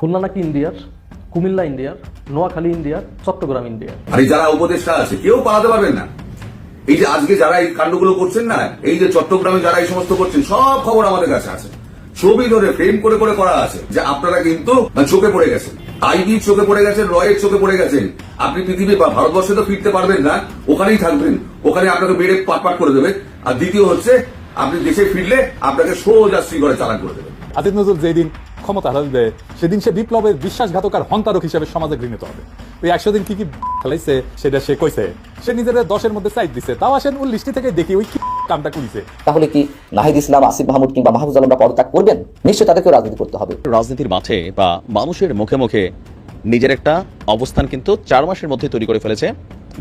খুলনা নাকি ইন্ডিয়ার কুমিল্লা ইন্ডিয়ার নোয়াখালী ইন্ডিয়ার চট্টগ্রাম ইন্ডিয়ার? আর এই যারা উপদেষ্টা আছে কেউ পালাতে পারবেন না। এই যে আজকে যারা এই কাণ্ডগুলো করছেন না এই যে চট্টগ্রামে যারা এই সমস্ত করছেন সব খবর আমাদের কাছে আছে। ছবি ধরে ফ্রেম করে করে করা আছে যে আপনারা কিন্তু চোখে পড়ে গেছেন। আইবি চোখে পড়ে গেছেন রয়ের চোখে পড়ে গেছেন। আপনি পৃথিবী বা ভারতবর্ষে তো ফিরতে পারবেন না ওখানেই থাকবেন। ওখানে আপনাকে বেড়ে পাটপাট করে দেবে। আর দ্বিতীয় হচ্ছে আপনি দেশে ফিরলে আপনাকে সোজা শ্রীগড়ে চালান করে দেবে। আজিজ নজরুল যেদিন ক্ষমতা হারাবে সেদিন সে বিপ্লবের বিশ্বাসঘাতক আর হন্তারক হিসেবে সমাজে গৃহীত হবে। ওই একশো দিন কি কি খেলাইছে সেটা সে কইছে। সে নিজের দশের মধ্যে সাইড দিছে। তাও আসেন উল্লিশটি থেকে দেখি ওই কামটা করিছে তাহলে কি নাহিদ ইসলাম আসিফ মাহমুদ কিংবা মাহফুজ আলমরা পদত্যাগ করবেন? নিশ্চয়ই তাদেরকেও রাজনীতি করতে হবে। রাজনীতির মাঠে বা মানুষের মুখে মুখে নিজের একটা অবস্থান কিন্তু চার মাসের মধ্যে তৈরি করে ফেলেছে।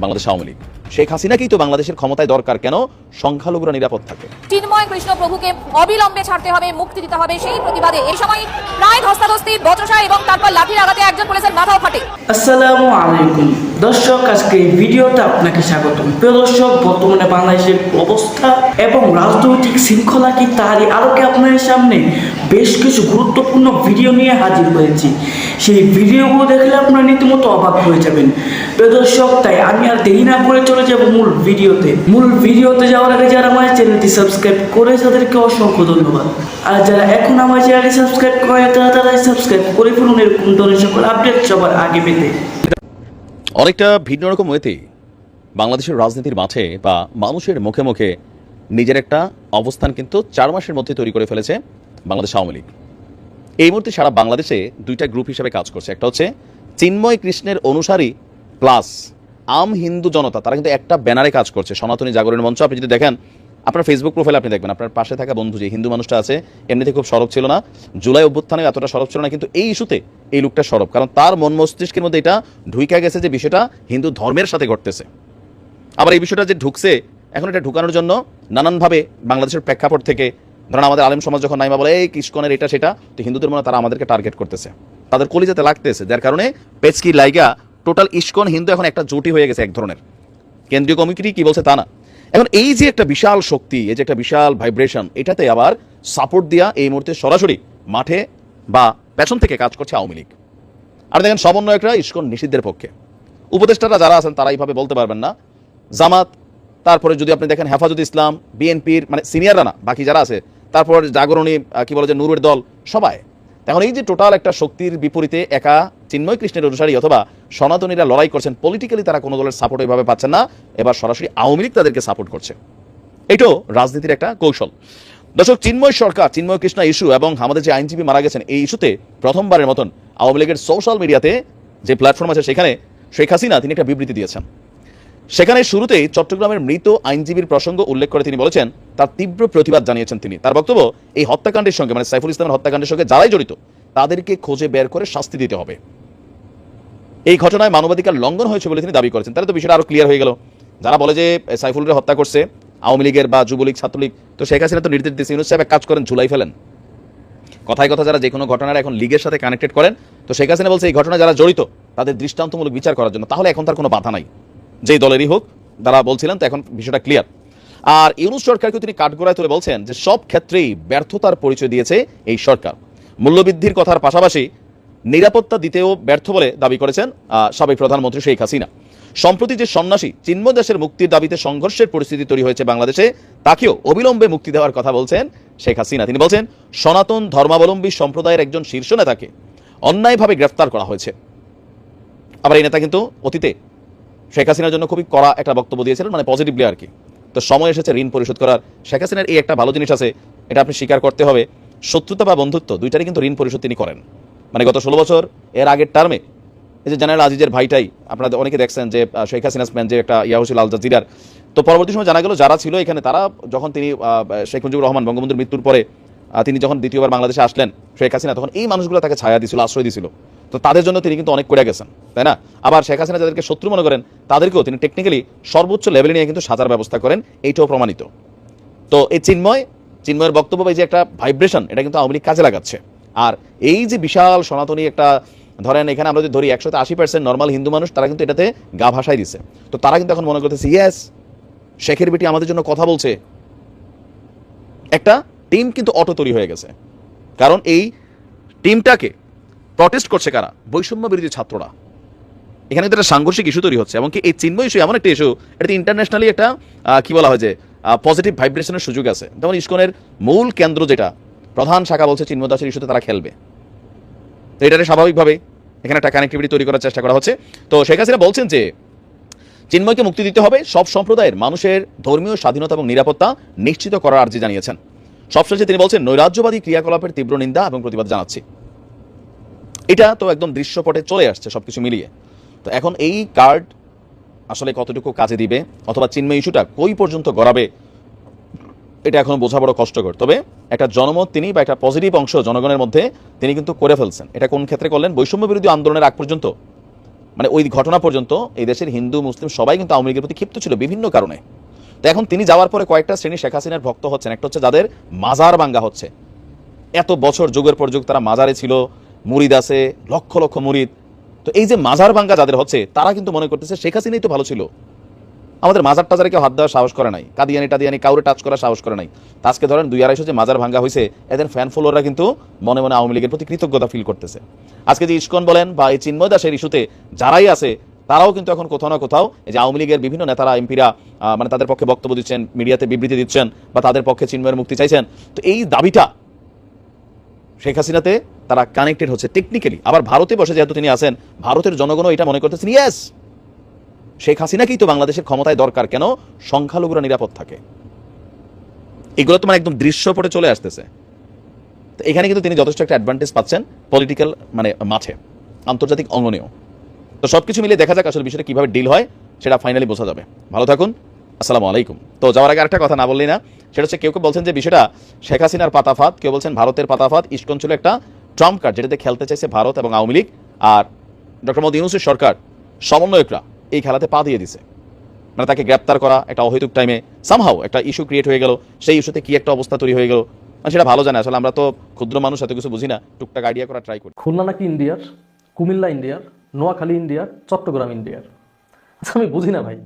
বাংলাদেশ আওয়ামী লীগ। শেখ হাসিনাকেই তো বাংলাদেশের ক্ষমতায় দরকার কেন? সংখ্যালঘুরা নিরাপদ থাকে। চিন্ময় কৃষ্ণ প্রভুকে অবিলম্বে ছাড়তে হবে মুক্তি দিতে হবে সেই প্রতিবাদে। এই সময় প্রায় ধস্তাধস্তি বচসা এবং তারপর লাঠির আঘাতে একজন পুলিশের মাথাও ফাটে। আসসালামু আলাইকুম। দর্শক আজকে এই ভিডিওতে আপনাকে স্বাগতম। প্রিয় দর্শক বর্তমানে বাংলাদেশের অবস্থা এবং রাজনৈতিক শৃঙ্খলা কি তারই আলোকে আপনাদের সামনে বেশ কিছু গুরুত্বপূর্ণ ভিডিও নিয়ে হাজির হয়েছি। সেই ভিডিওগুলো দেখলে আপনারা রীতিমতো অবাক হয়ে যাবেন। প্রিয় দর্শক তাই আমি আর দেরি না করে চলে যাব মূল ভিডিওতে। মূল ভিডিওতে যাওয়ার আগে যারা আমার চ্যানেলটি সাবস্ক্রাইব করে তাদেরকে অসংখ্য ধন্যবাদ। আর যারা এখন আমার চ্যানেলটি সাবস্ক্রাইব করে তারা তারা সাবস্ক্রাইব করে ফেলুন। এরকম ধরনের সকল আপডেট সবার আগে পেতে। অনেকটা ভিন্ন রকম ওয়েতে বাংলাদেশের রাজনীতির মাঠে বা মানুষের মুখে মুখে নিজের একটা অবস্থান কিন্তু চার মাসের মধ্যে তৈরি করে ফেলেছে বাংলাদেশ আওয়ামী লীগ। এই মুহূর্তে সারা বাংলাদেশে দুইটা গ্রুপ হিসেবে কাজ করছে। একটা হচ্ছে চিন্ময় কৃষ্ণের অনুসারী প্লাস আম হিন্দু জনতা, তারা কিন্তু একটা ব্যানারে কাজ করছে, সনাতনী জাগরণের মঞ্চ। আপনি যদি দেখেন, আপনার ফেসবুক প্রোফাইল আপনি দেখবেন, আপনার পাশে থাকা বন্ধু যে হিন্দু মানুষটা আছে, এমনিতে খুব সরব ছিল না। জুলাই অভ্যুত্থানে এতটা সরব ছিল না, কিন্তু এই ইস্যুতে এই লোকটা সরব, কারণ তার মন মস্তিষ্কের মধ্যে এটা ঢুইকা গেছে যে বিষয়টা হিন্দু ধর্মের সাথে ঘটতেছে। আবার এই বিষয়টা যে ঢুকছে, এখন এটা ঢুকানোর জন্য নানানভাবে বাংলাদেশের প্রেক্ষাপট থেকে, ধরেন আমাদের আলেম সমাজ যখন নাইমা বলে, এই কিসকনের এটা, সেটা, তো হিন্দুদের মনে তারা আমাদেরকে টার্গেট করতেছে। তাদের কলিজাতে লাগতেছে, যার কারণে পেচকি লাইগা টোটাল ইস্কন হিন্দু এখন একটা জুটি হয়ে গেছে এক ধরনের। কেন্দ্রীয় কমিটি কি বলছে তা না। এখন এই যে একটা বিশাল শক্তি, এই যে একটা বিশাল ভাইব্রেশন এটাতে আবার সাপোর্ট দেওয়া এই মুহূর্তে সরাসরি মাঠে বা পেছন থেকে কাজ করছে আওয়ামী লীগ। আর দেখেন সমন্বয়করা ইস্কন নিষিদ্ধের পক্ষে। উপদেষ্টারা যারা আছেন তারা এইভাবে বলতে পারবেন না। জামাত, তারপরে যদি আপনি দেখেন হেফাজত ইসলাম, বিএনপির মানে সিনিয়ররা না, বাকি যারা আছে, তারপর জাগরণী কি বলে যে নুরের দল, সবাই। এখন এই যে টোটাল একটা শক্তির বিপরীতে একা চিন্ময় কৃষ্ণের অনুসারী অথবা সনাতনীরা লড়াই করছেন পলিটিক্যালি তারা কোনো দলের সাপোর্ট এভাবে পাচ্ছেন না। এবার সরাসরি আওয়ামী লীগ তাদেরকে সাপোর্ট করছে। এটাও রাজনীতির একটা কৌশল। দর্শক, চিন্ময় সরকার চিন্ময় কৃষ্ণ ইস্যু এবং আমাদের যে আইনজীবী মারা গেছেন, এই ইস্যুতে প্রথমবারের মতন আওয়ামী লীগের সোশ্যাল মিডিয়াতে যে প্ল্যাটফর্ম আছে সেখানে শেখ হাসিনা তিনি একটা বিবৃতি দিয়েছেন। সেখানে শুরুতেই চট্টগ্রামের মৃত আইনজীবীর প্রসঙ্গ উল্লেখ করে তিনি বলেছেন, তার তীব্র প্রতিবাদ জানিয়েছেন তিনি। তার বক্তব্য, এই হত্যাকাণ্ডের সঙ্গে মানে সাইফুল ইসলামের হত্যাকাণ্ডের সঙ্গে যারাই জড়িত, তাদেরকে খোঁজে বের করে শাস্তি দিতে হবে। এই ঘটনায় মানবাধিকার লঙ্ঘন হয়েছে বলে তিনি দাবি করেছেন। তাহলে তো বিষয়টা আরও ক্লিয়ার হয়ে গেল। যারা বলে যে সাইফুলের হত্যা করছে, আওয়ামী লীগের বা যুবলীগ, ছাত্রলীগ, তো শেখ হাসিনা তো নির্দেশ দিয়েছে। ইউনুস সাহেব কাজ করেন, ঝুলাই ফেলেন। কথায় কথা যারা যে কোনো ঘটনার এখন লীগের সাথে কানেক্টেড করেন, তো শেখ হাসিনা বলছে, এই ঘটনা যারা জড়িত, তাদের দৃষ্টান্তমূলক বিচার করার জন্য। তাহলে এখন তার কোনো বাধা নাই। যেই দলেরই হোক তারা বলছিলেন, তো এখন বিষয়টা ক্লিয়ার আর ইউনুস সরকারকে তিনি কাঠগড়ায় তুলে বলছেন যে, সব ক্ষেত্রেই ব্যর্থতার পরিচয় দিয়েছে এই সরকার। মূল্যবৃদ্ধির কথার পাশাপাশি নিরাপত্তা দিতেও ব্যর্থ বলে দাবি করেছেন সাবেক প্রধানমন্ত্রী শেখ হাসিনা। সম্প্রতি যে সন্ন্যাসী চিন্ময় মুক্তির দাবিতে সংঘর্ষের পরিস্থিতি তৈরি হয়েছে বাংলাদেশে, তাকেও অবিলম্বে মুক্তি দেওয়ার কথা বলছেন শেখ হাসিনা। তিনি বলছেন, সনাতন ধর্মাবলম্বী সম্প্রদায়ের একজন শীর্ষ নেতাকে অন্যায়ভাবে গ্রেফতার করা হয়েছে। আবার এই নেতা কিন্তু অতীতে শেখ হাসিনার জন্য খুবই কড়া একটা বক্তব্য দিয়েছিলেন মানে পজিটিভলি আর কি। তো সময় এসেছে ঋণ পরিশোধ করার। শেখ হাসিনার এই একটা ভালো জিনিস আছে, এটা আপনি স্বীকার করতে হবে, শত্রুতা বা বন্ধুত্ব দুইটারই কিন্তু ঋণ পরিশোধ তিনি করেন। মানে গত ষোলো বছর, এর আগের টার্মে এই যে জেনারেল আজিজের ভাইটাই, আপনারা অনেকে দেখছেন যে শেখ হাসিনা স্প্যান যে একটা ইয়া হয়েছিল আল জাজিরার তো পরবর্তী সময় জানা গেল, যারা ছিল এখানে, তারা যখন তিনি শেখ মুজিবুর রহমান বঙ্গবন্ধুর মৃত্যুর পরে তিনি যখন দ্বিতীয়বার বাংলাদেশে আসলেন শেখ হাসিনা তখন এই মানুষগুলো তাকে ছায়া দিছিল, আশ্রয় দিছিল। তো তাদের জন্য তিনি কিন্তু অনেক করে গেছেন, তাই না? আবার শেখ হাসিনা যাদেরকে শত্রু মনে করেন, তাদেরকেও তিনি টেকনিক্যালি সর্বোচ্চ লেভেলে নিয়ে কিন্তু সাজার ব্যবস্থা করেন, এইটাও প্রমাণিত। তো এই চিন্ময়, চিন্ময়ের বক্তব্য বা যে একটা ভাইব্রেশন এটা কিন্তু আওয়ামী লীগ কাজে লাগাচ্ছে। আর এই যে বিশাল সনাতনী একটা, ধরেন এখানে আমরা যদি ধরি একশোতে আশি পার্সেন্ট নর্মাল হিন্দু মানুষ, তারা কিন্তু এটাতে গা ভাসাই দিচ্ছে তো তারা কিন্তু এখন মনে করতেছে ইয়েস শেখের বেটি আমাদের জন্য কথা বলছে। একটা টিম কিন্তু অটো তৈরি হয়ে গেছে। কারণ এই টিমটাকে প্রটেস্ট করছে কারা? বৈষম্য বিরোধী ছাত্ররা। এখানে কিন্তু একটা সাংঘর্ষিক ইস্যু তৈরি হচ্ছে, এমনকি এই চিন্ময় ইস্যু এমন একটা ইস্যু এটাতে ইন্টারন্যাশনালি একটা কি বলা হয় যে পজিটিভ ভাইব্রেশনের সুযোগ আছে। যেমন ইস্কনের মূল কেন্দ্র যেটা প্রধান শাখা বলছে চিন্ময় দাসের ইস্যুতে তারা খেলবে। তো স্বাভাবিকভাবে এখানে একটা কানেক্টিভিটি তৈরি করার চেষ্টা করা হচ্ছে। তো শেখ হাসিনা বলছেন যে, চিন্ময়কে মুক্তি দিতে হবে সব সম্প্রদায়ের মানুষের ধর্মীয় স্বাধীনতা এবং নিরাপত্তা নিশ্চিত করার আর্জি জানিয়েছেন। সবশেষে তিনি বলছেন, নৈরাজ্যবাদী ক্রিয়াকলাপের তীব্র নিন্দা এবং প্রতিবাদ জানাচ্ছি। এটা তো একদম দৃশ্যপটে চলে আসছে সবকিছু মিলিয়ে। তো এখন এই কার্ড আসলে কতটুকু কাজে দিবে? অথবা চিন্ময় ইস্যুটা কই পর্যন্ত গড়াবে? এটা এখন বোঝা বড় কষ্টকর। তবে একটা জনমত তিনি বা একটা পজিটিভ অংশ জনগণের মধ্যে তিনি কিন্তু করে ফেলছেন। এটা কোন ক্ষেত্রে করলেন? বৈষম্য বিরোধী আন্দোলনের আগ পর্যন্ত। মানে ওই ঘটনা পর্যন্ত এই দেশের হিন্দু, মুসলিম সবাই কিন্তু আওয়ামী লীগের প্রতি ক্ষিপ্ত ছিল বিভিন্ন কারণে। তো এখন তিনি যাওয়ার পরে কয়েকটা শ্রেণি শেখ হাসিনার ভক্ত হচ্ছেন। একটা হচ্ছে যাদের মাজার বাঙ্গা হচ্ছে। এত বছর, যুগের পর যুগ তারা মাজারে ছিল, মুরিদ আছে, লক্ষ লক্ষ মুরিদ। তো এই যে মাজার ভাঙ্গা যাদের হচ্ছে, তারা কিন্তু মনে করতেছে শেখ হাসিনাই তো ভালো ছিল। আমাদের মাজার টাজারে কেউ হাত দেওয়ার সাহস করে নাই। কাদিয়ানি টাদিয়ানি কাউরে টাচ করার সাহস করে নাই। আজকে ধরেন দুই আড়াইশো যে মাজার ভাঙ্গা হয়েছে এদের ফ্যান ফলোয়াররা কিন্তু মনে মনে আওয়ামী লীগের প্রতি কৃতজ্ঞতা ফিল করতেছে। আজকে যে ইস্কন বলেন বা এই চিন্ময় দাসের ইস্যুতে যারাই আছে, তারাও কিন্তু এখন কোথাও না কোথাও এই যে আওয়ামী লীগের বিভিন্ন নেতারা, এমপিরা মানে তাদের পক্ষে বক্তব্য দিচ্ছেন, মিডিয়াতে বিবৃতি দিচ্ছেন বা তাদের পক্ষে চিন্ময়ের মুক্তি চাইছেন। তো এই দাবিটা শেখ হাসিনাতে তারা কানেক্টেড হচ্ছে টেকনিক্যালি আবার ভারতে বসে যেহেতু তিনি আছেন, ভারতের জনগণও এটা মনে করতেছেন ইয়েস শেখ হাসিনাকেই তো বাংলাদেশের ক্ষমতায় দরকার, কেন সংখ্যালঘুরা নিরাপদ থাকে? এগুলো তো মানে একদম দৃশ্যপটে চলে আসতেছে। তো এখানে কিন্তু তিনি যথেষ্ট একটা অ্যাডভান্টেজ পাচ্ছেন পলিটিক্যাল মানে মাঠে, আন্তর্জাতিক অঙ্গনেও। তো সব কিছু মিলিয়ে দেখা যাক আসলে বিষয়টা কীভাবে ডিল হয়, সেটা ফাইনালি বোঝা যাবে। ভালো থাকুন, আসসালামু আলাইকুম। তো যাওয়ার আগে আরেকটা কথা না বললেই না, সেটা হচ্ছে কেউ কেউ বলছেন যে বিষয়টা শেখ হাসিনার পাতাফাত, কেউ বলছেন ভারতের পাতাফাত, ইস্কন ছিল একটা ট্রাম্প কার্ড, যেটাতে খেলতে চাইছে ভারত এবং আওয়ামী লীগ। আর ডক্টর মোদী সরকার, সমন্বয়করা এই খেলাতে পা দিয়ে দিছে। মানে তাকে গ্রেপ্তার করা একটা অহেতুক টাইমে সামহাও একটা ইস্যু ক্রিয়েট হয়ে গেল, সেই ইস্যুতে কি একটা অবস্থা তৈরি হয়ে গেল মানে সেটা ভালো জানে। আসলে আমরা তো ক্ষুদ্র মানুষ, এত কিছু বুঝি না। টুকটাক আইডিয়া করা ট্রাই করি। খুলনা নাকি ইন্ডিয়ার, কুমিল্লা ইন্ডিয়ার, নোয়াখালী ইন্ডিয়ার, চট্টগ্রাম ইন্ডিয়ার? আচ্ছা আমি বুঝি না ভাই।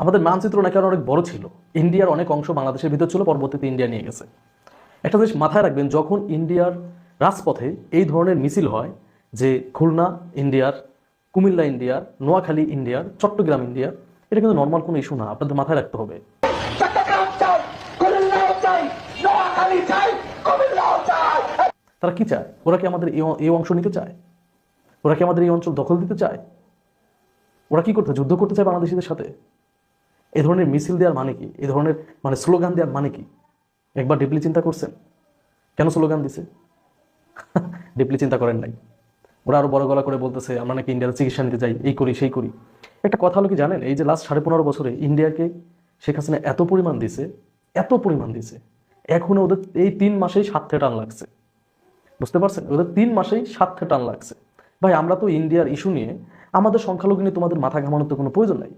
আমাদের মানচিত্র নাকি অনেক বড় ছিল। ইন্ডিয়ার অনেক অংশ বাংলাদেশের ভিতর ছিল, পরবর্তীতে ইন্ডিয়া নিয়ে গেছে। একটা জিনিস মাথায় রাখবেন, যখন ইন্ডিয়ার রাজপথে এই ধরনের মিছিল হয় যে খুলনা ইন্ডিয়ার কুমিল্লা ইন্ডিয়ার নোয়াখালী ইন্ডিয়ার চট্টগ্রাম ইন্ডিয়ার এটা কিন্তু নর্মাল কোনো ইস্যু না। আপনাদের মাথায় রাখতে হবে। তারা কি চায়? ওরা কি আমাদের এই অংশ নিতে চায়? ওরা কি আমাদের এই অঞ্চল দখল দিতে চায়? ওরা কি করতে যুদ্ধ করতে চায় বাংলাদেশিদের সাথে? এ ধরনের মিছিল দেওয়ার মানে কি? এ ধরনের মানে স্লোগান দেওয়ার মানে কি? একবার ডিপলি চিন্তা করছেন? কেন স্লোগান দিছে? ডিপলি চিন্তা করেন নাই। ওরা আরও বড় গলা করে বলতেছে, আমরা নাকি ইন্ডিয়ার চিকিৎসা নিতে যাই, এই করি, সেই করি। একটা কথা হলো কি জানেন, এই যে লাস্ট সাড়ে পনেরো বছরে ইন্ডিয়াকে শেখ হাসিনা এত পরিমাণ দিছে, এত পরিমাণ দিছে, এখন ওদের এই তিন মাসেই সাতটা টান লাগছে। বুঝতে পারছেন? ওদের তিন মাসেই সাতটা টান লাগছে। ভাই, আমরা তো ইন্ডিয়ার ইস্যু নিয়ে, আমাদের সংখ্যালঘু নিয়ে তোমাদের মাথা ঘামানোর তো কোনো প্রয়োজন নাই।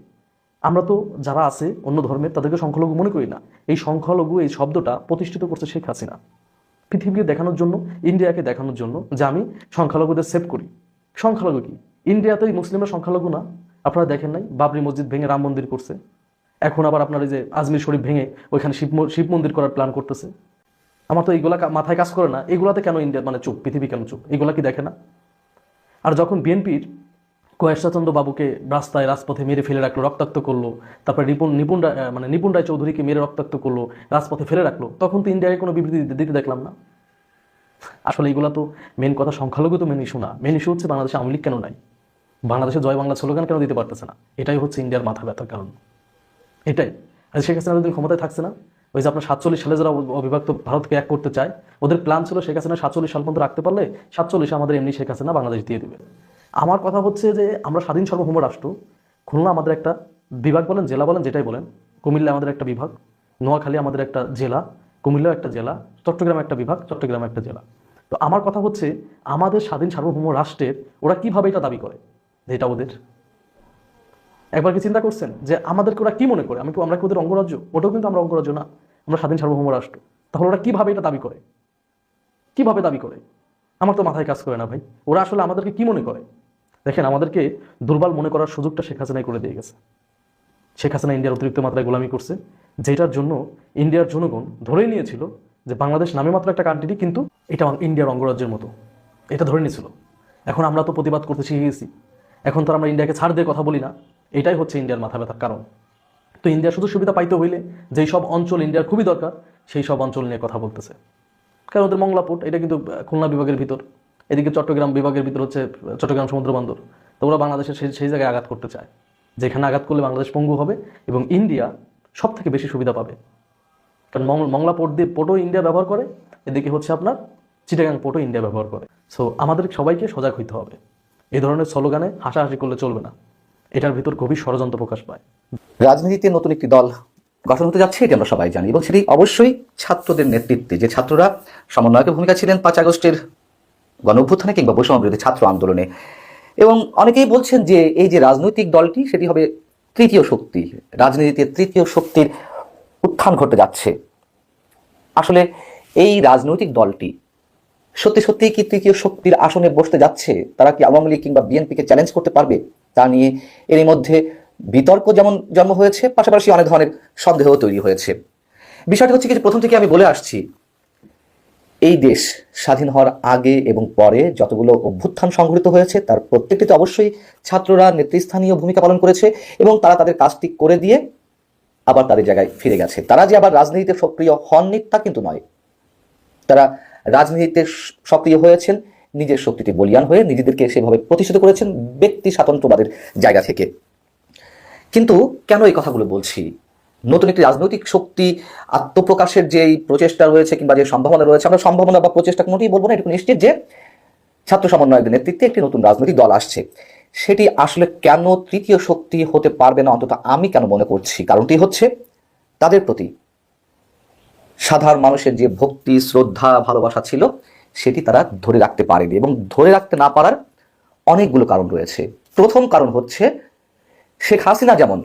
আমরা তো যারা আছে অন্য ধর্মের, তাদেরকে সংখ্যালঘু মনে করি না। এই সংখ্যালঘু এই শব্দটা প্রতিষ্ঠিত করছে শেখ হাসিনা। পৃথিবীকে দেখানোর জন্য, ইন্ডিয়াকে দেখানোর জন্য যে আমি সংখ্যালঘুদের সেভ করি। সংখ্যালঘু কি? ইন্ডিয়াতেই মুসলিমরা সংখ্যালঘু না। আপনারা দেখেন নাই, বাবরি মসজিদ ভেঙে রাম মন্দির করছে। এখন আবার আপনার এই যে আজমির শরীফ ভেঙে ওইখানে শিব শিব মন্দির করার প্ল্যান করতেছে। আমার তো এইগুলা মাথায় কাজ করে না। এগুলাতে কেন ইন্ডিয়া মানে চুপ, পৃথিবী কেন চুপ? এগুলা কি দেখে না? আর যখন বিএনপির কয়েশ্বরচন্দ্র বাবুকে রাস্তায়, রাজপথে মেরে ফেলে রাখল, রক্তাক্ত করল। তারপরে নিপুণ নিপুণ মানে নিপুণ রায় চৌধুরীকে মেরে রক্তাক্ত করল, রাজপথে ফেলে রাখল। তখন তো ইন্ডিয়াকে কোনো বিবৃতি দিতে দেখলাম না। আসলে এগুলা তো মেন কথা, সংখ্যালঘু তো মেন ইস্যু না। মেন ইস্যু হচ্ছে বাংলাদেশে আওয়ামী লীগ কেন নাই? বাংলাদেশে জয় বাংলা স্লোগান কেন দিতে পারতেছে না? এটাই হচ্ছে ইন্ডিয়ার মাথা ব্যথার কারণ। এটাই। আর শেখ হাসিনা যদি ক্ষমতায় থাকছে না? ওই যে আপনার সাতচল্লিশ সালে যারা অবিভক্ত ভারতকে এক করতে চায়, ওদের প্ল্যান ছিল শেখ হাসিনা সাতচল্লিশ সাল পর্যন্ত রাখতে পারলে সাতচল্লিশ আমাদের এমনি শেখ হাসিনা বাংলাদেশ দিয়ে দিবে। আমার কথা হচ্ছে যে আমরা স্বাধীন সার্বভৌম রাষ্ট্র, খুলনা আমাদের একটা বিভাগ বলেন, জেলা বলেন, যেটাই বলেন, কুমিল্লা আমাদের একটা বিভাগ, নোয়াখালী আমাদের একটা জেলা, কুমিল্লাও একটা জেলা, চট্টগ্রাম একটা বিভাগ, চট্টগ্রাম একটা জেলা। তো আমার কথা হচ্ছে, আমাদের স্বাধীন সার্বভৌম রাষ্ট্রের ওরা কীভাবে এটা দাবি করে? এটা ওদের। একবার কি চিন্তা করছেন? যে আমাদেরকে ওরা কি মনে করে? আমি আমরা কি ওদের অঙ্গরাজ্য? ওটাও কিন্তু আমরা অঙ্গরাজ্য না। আমরা স্বাধীন সার্বভৌম রাষ্ট্র। তাহলে ওরা কীভাবে এটা দাবি করে? কীভাবে দাবি করে? আমার তো মাথায় কাজ করে না ভাই। ওরা আসলে আমাদেরকে কি মনে করে? দেখেন, আমাদেরকে দুর্বল মনে করার সুযোগটা শেখ হাসিনাই করে দিয়ে গেছে। শেখ হাসিনা ইন্ডিয়ার অতিরিক্ত মাত্রায় গোলামি করছে, যেটার জন্য ইন্ডিয়ার জনগণ ধরেই নিয়েছিল যে বাংলাদেশ নামে মাত্র একটা কান্ট্রি কিন্তু এটা ইন্ডিয়ার অঙ্গরাজ্যের মতো। এটা ধরে নিয়েছিল। এখন আমরা তো প্রতিবাদ করতে শিখে গেছি এখন তো আমরা ইন্ডিয়াকে ছাড় দিয়ে কথা বলি না। এটাই হচ্ছে ইন্ডিয়ার মাথা ব্যথার কারণ। তো ইন্ডিয়া শুধু সুবিধা পাইতে হইলে যেই সব অঞ্চল ইন্ডিয়ার খুবই দরকার, সেই সব অঞ্চল নিয়ে কথা বলতেছে। কারণ ওদের মংলা পোর্ট, এটা কিন্তু খুলনা বিভাগের ভিতর। এদিকে চট্টগ্রাম বিভাগের ভিতর হচ্ছে, চট্টগ্রাম সমুদ্র বন্দর। তো ওরা বাংলাদেশের সেই সেই জায়গায় আঘাত করতে চায়, যেখানে আঘাত করলে বাংলাদেশ পঙ্গু হবে এবং ইন্ডিয়া সব থেকে বেশি সুবিধা পাবে। কারণ মংলা পোর্ট দিয়ে পোর্টও ইন্ডিয়া ব্যবহার করে, এদিকে হচ্ছে আপনার চিটাগাং পোর্টও ইন্ডিয়া ব্যবহার করে। সো আমাদের সবাইকে সজাগ হইতে হবে। এই ধরনের স্লোগানে হাসাহাসি করলে চলবে না। এটার ভিতর গভীর ষড়যন্ত্র প্রকাশ পায়। রাজনীতিতে নতুন একটি দল গঠন হতে যাচ্ছে, এটি আমরা সবাই জানি, এবং সেটি অবশ্যই ছাত্রদের নেতৃত্বে। যে ছাত্ররা সমন্বয়কের ভূমিকা ছিলেন পাঁচ আগস্টের গণ অভ্যুত্থানে কিংবা বৈষম্য বিরোধী ছাত্র আন্দোলনে। এবং অনেকেই বলছেন যে এই যে রাজনৈতিক দলটি, সেটি হবে তৃতীয় শক্তি। রাজনীতিতে তৃতীয় শক্তির উত্থান ঘটতে যাচ্ছে। আসলে এই রাজনৈতিক দলটি সত্যি সত্যি কি তৃতীয় শক্তির আসনে বসতে যাচ্ছে? তারা কি আওয়ামী লীগ কিংবা বিএনপিকে চ্যালেঞ্জ করতে পারবে? তা নিয়ে এরই মধ্যে বিতর্ক যেমন জন্ম হয়েছে, পাশাপাশি অনেক ধরনের সন্দেহ তৈরি হয়েছে। বিষয়টা হচ্ছে কি, প্রথম থেকে আমি বলে আসছি এই দেশ স্বাধীন হওয়ার আগে এবং পরে যতগুলো অভ্যুত্থান সংঘটিত হয়েছে, তার প্রত্যেকটিতে অবশ্যই ছাত্ররা নেতৃস্থানীয় ভূমিকা পালন করেছে এবং তারা তাদের কাজটি করে দিয়ে আবার তাদের জায়গায় ফিরে গেছে। তারা যে আবার রাজনীতিতে সক্রিয় হননি তা কিন্তু নয়। তারা রাজনীতিতে সক্রিয় হয়েছেন, নিজের শক্তিতে বলিয়ান হয়ে নিজেদেরকে সেভাবে প্রতিষ্ঠিত করেছেন ব্যক্তি স্বাতন্ত্র্যবাদের জায়গা থেকে। কিন্তু কেন এই কথাগুলো বলছি? নতুন একটি রাজনৈতিক শক্তি, আত্মপ্রকাশের যে প্রচেষ্টা রয়েছে কিংবা যে সম্ভাবনা রয়েছে, আমরা সম্ভাবনা বা প্রচেষ্টা কোনোটি বলব না। এটুকু নিশ্চিত যে ছাত্র সমন্বয়কদের নেতৃত্বে একটি নতুন রাজনৈতিক দল আসছে। সেটি আসলে কেন তৃতীয় শক্তি হতে পারবে না? অন্তত আমি কেন মনে করছি? কারণটি হচ্ছে তাদের প্রতি সাধারণ মানুষের যে ভক্তি, শ্রদ্ধা, ভালোবাসা ছিল, সেটি তারা ধরে রাখতে পারেনি এবং ধরে রাখতে না পারার অনেকগুলো কারণ রয়েছে। প্রথম কারণ হচ্ছে শেখ হাসিনা যেমন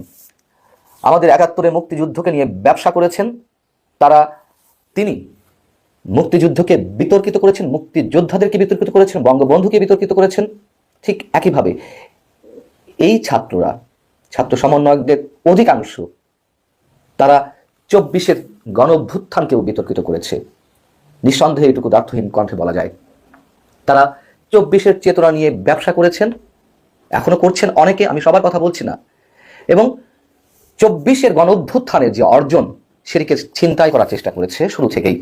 আমাদের একাত্তরে মুক্তিযুদ্ধকে নিয়ে ব্যবসা করেছেন, তারা, তিনি মুক্তিযুদ্ধকে বিতর্কিত করেছেন, মুক্তিযোদ্ধাদেরকে বিতর্কিত করেছেন, বঙ্গবন্ধুকে বিতর্কিত করেছেন, ঠিক একইভাবে এই ছাত্ররা, ছাত্র সমন্বয়কদের অধিকাংশ, তারা চব্বিশের গণভ্যুত্থানকেও বিতর্কিত করেছে। নিঃসন্দেহে এটুকু দার্থহীন কণ্ঠে বলা যায়। তারা চব্বিশের চেতনা নিয়ে ব্যবসা করেছেন, এখনও করছেন অনেকে, আমি সবার কথা বলছি না। এবং চব্বিশের গণ অভ্যুত্থানের যে অর্জন, সেটিকে ছিনতাই করার চেষ্টা করেছে শুরু থেকেই।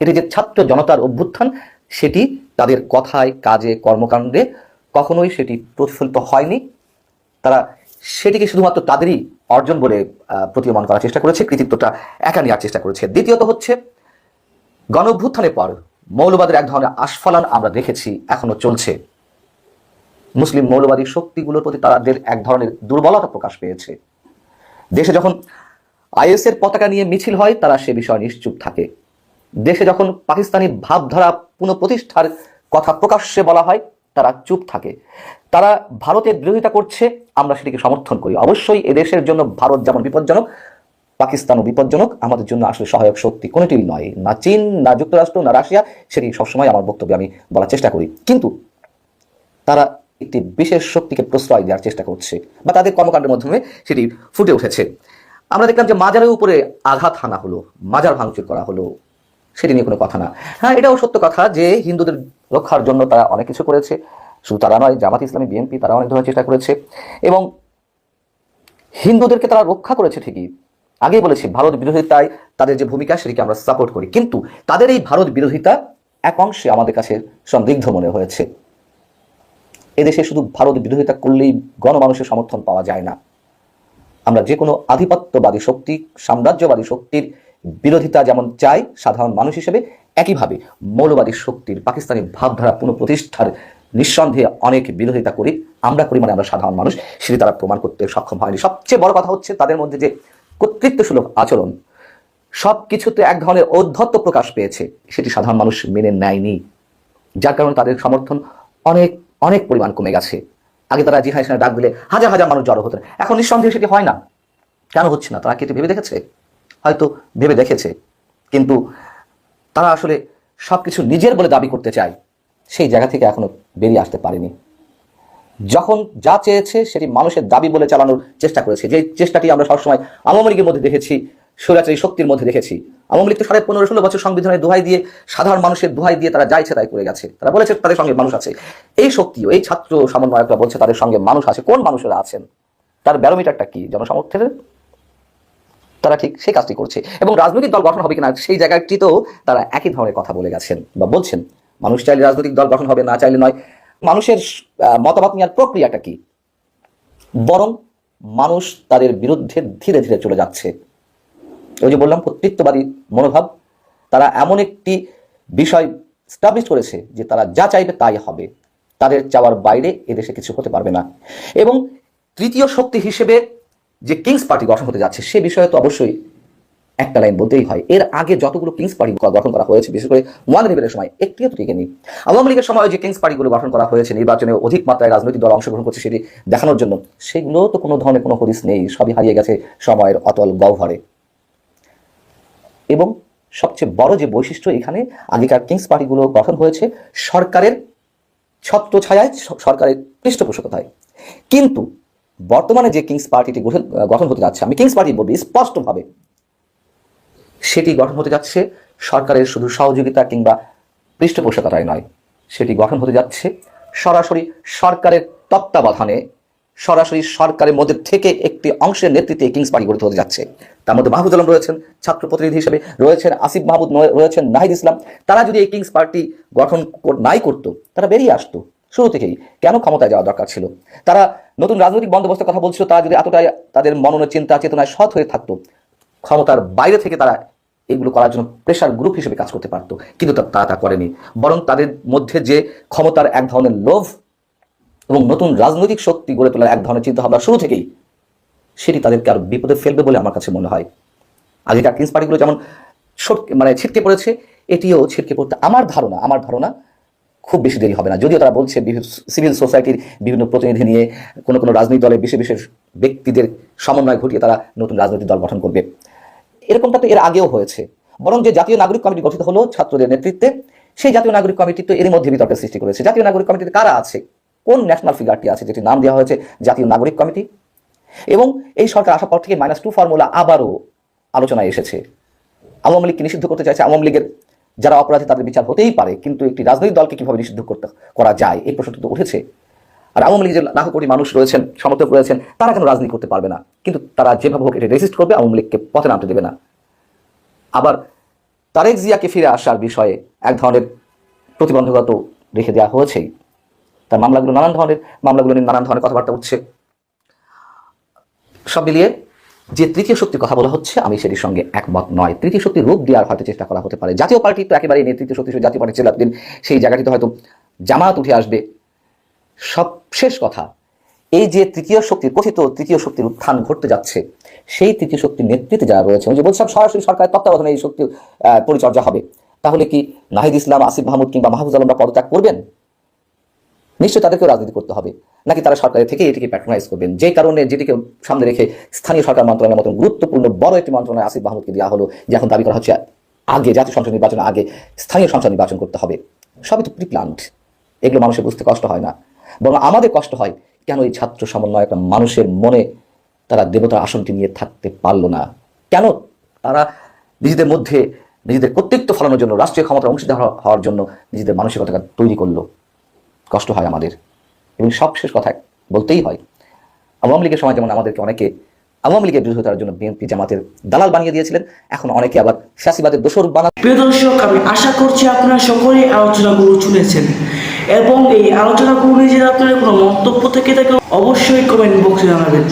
এটি যে ছাত্র জনতার অভ্যুত্থান, সেটি তাদের কথায়, কাজে, কর্মকাণ্ডে কখনোই সেটি প্রতিফলিত হয়নি। তারা সেটিকে শুধুমাত্র তাদেরই অর্জন বলে প্রতীয়মান করার চেষ্টা করেছে, কৃতিত্বটা একা নেওয়ার চেষ্টা করেছে। দ্বিতীয়ত হচ্ছে, গণ অভ্যুত্থানের পর মৌলবাদের এক ধরনের আস্ফালন আমরা দেখেছি, এখনও চলছে। মুসলিম মৌলবাদী শক্তিগুলোর প্রতি তাদের এক ধরনের দুর্বলতা প্রকাশ পেয়েছে। দেশে যখন আইএসের পতাকা নিয়ে মিছিল হয়, তারা সে বিষয়ে নিশ্চুপ থাকে। দেশে যখন পাকিস্তানি ভাবধারা পুনঃপ্রতিষ্ঠার কথা প্রকাশ্যে বলা হয়, তারা চুপ থাকে। তারা ভারতের বিরোধিতা করছে, আমরা সেটিকে সমর্থন করি। অবশ্যই এদেশের জন্য ভারত যেমন বিপজ্জনক, পাকিস্তানও বিপজ্জনক, আমাদের জন্য আসলে সহায়ক শক্তি কোনোটি নয়। না চীন, না যুক্তরাষ্ট্র, না রাশিয়া, সেটি সবসময় আমার বক্তব্যে আমি বলার চেষ্টা করি। কিন্তু তারা একটি বিশেষ শক্তিকে প্রশ্রয় দেওয়ার চেষ্টা করছে বা তাদের কর্মকাণ্ডের মাধ্যমে সেটি ফুটে উঠেছে। আমরা দেখলাম যে মাজারের উপরে আঘাত হানা হলো, মাজার ভাঙচুর করা হলো। সেটি নিয়ে কোনো কথা না। হ্যাঁ এটাও সত্য কথা যে হিন্দুদের রক্ষার জন্য তারা অনেক কিছু করেছে। শুধু তারা নয়, জামাত ইসলামী, বিএনপি তারা অনেক ধরনের চেষ্টা করেছে। এবং হিন্দুদেরকে তারা রক্ষা করেছে ঠিকই। আগেই বলেছি, ভারত বিরোধিতায় তাদের যে ভূমিকা সেটিকে আমরা সাপোর্ট করি। কিন্তু তাদের এই ভারত বিরোধিতা এক অংশে আমাদের কাছে সন্দিগ্ধ মনে হয়েছে। এদেশে শুধু ভারত বিরোধিতা করলেই গণমানুষের সমর্থন পাওয়া যায় না। আমরা যে কোনো আধিপত্যবাদী শক্তি, সাম্রাজ্যবাদী শক্তির বিরোধিতা যেমন চাই, সাধারণ মানুষ হিসেবে একইভাবে মৌলবাদী শক্তির পাকিস্তানি ভাবধারা পুনঃপ্রতিষ্ঠার নিঃসন্দেহে অনেক বিরোধিতা করি। আমরা করি মানে আমরা সাধারণ মানুষ, সেটি তারা প্রমাণ করতে সক্ষম হয়নি। সবচেয়ে বড় কথা হচ্ছে তাদের মধ্যে যে কর্তৃত্বসুলভ আচরণ সব কিছুতে এক ধরনের ঔদ্ধত্য প্রকাশ পেয়েছে, সেটি সাধারণ মানুষ মেনে নেয়নি। যার কারণে তাদের সমর্থন অনেক অনেক পরিমাণ কমে গেছে। আগে তারা জিহাদ ইসলামের ডাক দিলে হাজার হাজার মানুষ জড়ো হতেন। এখন নিঃসন্দেহে সেটি হয় না। কেন হচ্ছে না? তারা কি ভেবে দেখেছে? হয়তো ভেবে দেখেছে। কিন্তু তারা আসলে সব কিছু নিজের বলে দাবি করতে চায়। সেই জায়গা থেকে এখনও বেরিয়ে আসতে পারেনি। যখন যা চেয়েছে সেটি মানুষের দাবি বলে চালানোর চেষ্টা করেছে। যে চেষ্টাটি আমরা সবসময় আওয়ামী মধ্যে দেখেছি, স্বৈরাচারী শক্তির মধ্যে দেখেছি। আওয়ামী লীগ তো সাড়ে পনেরো ষোলো বছর সংবিধানের দোহাই দিয়ে সাধারণ মানুষের দোহাই দিয়ে তারা যা ইচ্ছে তাই করে গেছে। তারা বলেছে তাদের সঙ্গে মানুষ আছে। এই শক্তি, এই ছাত্র সমন্বয়করা বলছে তাদের সঙ্গে মানুষ আছে। কোন মানুষেরা আছেন? তার ব্যারোমিটারটা কি? জনসমর্থের? তারা ঠিক সেই কাজটি করছে। এবং রাজনৈতিক দল গঠন হবে কিনা সেই জায়গাটিতেও তারা একই ধরনের কথা বলে গেছেন বা বলছেন। মানুষ চাইলে রাজনৈতিক দল গঠন হবে, না চাইলে নয়। মানুষের মতামত নেওয়ার প্রক্রিয়াটা কি? বরং মানুষ তাদের বিরুদ্ধে ধীরে ধীরে চলে যাচ্ছে। ওই যে বললাম, কর্তৃত্ববাদী মনোভাব, তারা এমন একটি বিষয় স্টাবলিশ করেছে যে তারা যা চাইবে তাই হবে। তাদের চাওয়ার বাইরে এদেশে কিছু হতে পারবে না। এবং তৃতীয় শক্তি হিসেবে যে কিংস পার্টি গঠন হতে যাচ্ছে, সে বিষয়ে তো অবশ্যই একটা লাইন বলতেই হয়। এর আগে যতগুলো কিংস পার্টি গঠন করা হয়েছে, বিশেষ করে মোয়ানিবের সময়, একটিও তো টিকেনি আওয়ামী লীগের সময় যে কিংস পার্টিগুলো গঠন করা হয়েছে, নির্বাচনে অধিক মাত্রায় রাজনৈতিক দল অংশগ্রহণ করছে সেটি দেখানোর জন্য, সেগুলো তো কোনো ধরনের কোনো হদিস নেই, সবই হারিয়ে গেছে সময়ের অতল গহ্বরে। এবং সবচেয়ে বড় যে বৈশিষ্ট্য এখানে আগেকার কিংস পার্টিগুলো গঠন হয়েছে, সরকারের ছত্র ছায়ায় সরকারের পৃষ্ঠপোষকতায়। কিন্তু বর্তমানে যে কিংস পার্টিটি গঠন হতে যাচ্ছে, আমি কিংস পার্টি বলবি স্পষ্টভাবে, সেটি গঠন হতে যাচ্ছে সরকারের শুধু সহযোগিতা কিংবা পৃষ্ঠপোষকতায় নয়। সেটি গঠন হতে যাচ্ছে সরাসরি সরকারের তত্ত্বাবধানে সরাসরি সরকারের মধ্যে থেকে একটি অংশের নেতৃত্বে কিংস পার্টি গঠিত হতে যাচ্ছে। তার মধ্যে মাহবুজ আলম রয়েছেন, ছাত্র প্রতিনিধি হিসেবে রয়েছেন, আসিফ মাহমুদ রয়েছেন নাহিদ ইসলাম। তারা যদি এই কিংস পার্টি গঠন নাই করতো, তারা বেরিয়ে আসতো শুরু থেকেই। কেন ক্ষমতায় যাওয়া দরকার ছিল? তারা নতুন রাজনৈতিক বন্দোবস্তের কথা বলছিল, তারা যদি এতটাই তাদের মননের চিন্তা, চেতনায় সৎ হয়ে থাকতো, ক্ষমতার বাইরে থেকে তারা এগুলো করার জন্য প্রেশার গ্রুপ হিসেবে কাজ করতে পারতো। কিন্তু তারা তা করেনি। বরং তাদের মধ্যে যে ক্ষমতার এক ধরনের লোভ এবং নতুন রাজনৈতিক শক্তি গড়ে তোলার এক ধরনের চিন্তা ভাবনা শুরু থেকেই সেটি তাদেরকে আরও বিপদে ফেলবে বলে আমার কাছে মনে হয়। আগেকার কিংস পার্টিগুলো যেমন মানে ছিটকে পড়েছে, এটিও ছিটকে পড়তে আমার ধারণা আমার ধারণা খুব বেশি দেরি হবে না। যদিও তারা বলছে সিভিল সোসাইটির বিভিন্ন প্রতিনিধি নিয়ে কোনো কোনো রাজনৈতিক দলের বিশেষ বিশেষ ব্যক্তিদের সমন্বয় ঘটিয়ে তারা নতুন রাজনৈতিক দল গঠন করবে। এরকমটা তো এর আগেও হয়েছে। বরং যে জাতীয় নাগরিক কমিটি গঠিত হলো ছাত্রদের নেতৃত্বে, সেই জাতীয় নাগরিক কমিটি তো এর মধ্যে বিতর্কের সৃষ্টি করেছে। জাতীয় নাগরিক কমিটিতে কারা আছে? কোন ন্যাশনাল ফিগারটি আছে যেটি নাম দেওয়া হয়েছে জাতীয় নাগরিক কমিটি? এবং এই সরকার আসার পর থেকে মাইনাস টু ফর্মুলা আবারও আলোচনায় এসেছে। আওয়ামী লীগকে নিষিদ্ধ করতে চাইছে আওয়ামী লীগের যারা অপরাধী তাদের বিচার হতেই পারে, কিন্তু একটি রাজনৈতিক দলকে কীভাবে নিষিদ্ধ করতে করা যায়, এই প্রশ্নটি তো উঠেছে। আর আওয়ামী লীগের লাখ কোটি মানুষ রয়েছেন, সমর্থক রয়েছেন, তারা কেন রাজনীতি করতে পারবে না? কিন্তু তারা যেভাবে হোক এটা রেজিস্ট করবে, আওয়ামী লীগকে পথে নামতে দেবে না। আবার তারেক জিয়াকে ফিরে আসার বিষয়ে এক ধরনের প্রতিবন্ধকতা রেখে দেওয়া হয়েছেই তার মামলাগুলো নানান ধরনের, মামলাগুলো নিয়ে নানান ধরনের কথাবার্তা উঠছে। সব মিলিয়ে যে তৃতীয় শক্তির কথা বলা হচ্ছে, আমি সেটির সঙ্গে একমত নয়। তৃতীয় শক্তির রূপ দেওয়ার হয়তো চেষ্টা করা হতে পারে। জাতীয় পার্টি তো একেবারে নেই, তৃতীয় শক্তি জাতীয় পার্টি ছিল একদিন সেই জায়গাটিতে হয়তো জামাত উঠে আসবে। সব শেষ কথা, এই যে তৃতীয় শক্তির কথিত তৃতীয় শক্তির উত্থান ঘটতে যাচ্ছে, সেই তৃতীয় শক্তির নেতৃত্বে যারা রয়েছে যে বলছিলাম সরাসরি সরকারের তত্ত্বাবধানে এই শক্তির পরিচর্যা হবে। তাহলে কি নাহিদ ইসলাম, আসিফ মাহমুদ কিংবা মাহফুজ আলমরা পদত্যাগ করবেন? নিশ্চয়ই তাদেরকেও রাজনীতি করতে হবে। নাকি তারা সরকারের থেকে এটিকে প্যাট্রোনাইজ করবেন? যে কারণে যেটিকে সামনে রেখে স্থানীয় সরকার মন্ত্রণালয়ের মতন গুরুত্বপূর্ণ বড় একটি মন্ত্রণালয় আসিফ মাহমুদকে দেওয়া হলো, যে এখন দাবি করা হচ্ছে আগে জাতীয় সংসদ নির্বাচনের আগে স্থানীয় সংসদ নির্বাচন করতে হবে। সবই তো প্রিপ্লান্ট এগুলো মানুষের বুঝতে কষ্ট হয় না। বরং আমাদের কষ্ট হয়, কেন এই ছাত্র সমন্বয় একটা মানুষের মনে তারা দেবতার আসনটি নিয়ে থাকতে পারল না? কেন তারা নিজেদের মধ্যে নিজেদের কর্তৃত্ব ফলানোর জন্য, রাষ্ট্রীয় ক্ষমতার অংশীদার হওয়া- হওয়ার জন্য নিজেদের মানসিকতা তৈরি করল? কষ্ট হয় আমাদের। এবং সবশেষ কথা বলতেই হয়। আওয়ামী লীগের সময় যেমন আমাদেরকে অনেকে, আওয়ামী লীগের বিরোধিতার জন্য বিএনপি জামাতের দালাল বানিয়ে দিয়েছিলেন, এখন অনেকে আবার ফ্যাসিবাদের দোষর বানা প্রিয় দর্শক, আমি আশা করছি আপনারা সকলেই আলোচনাগুলো শুনেছেন। এবং এই আলোচনাগুলো নিয়ে যদি আপনার কোনো মন্তব্য থেকে থাকে অবশ্যই কমেন্ট বক্সে জানাবেন।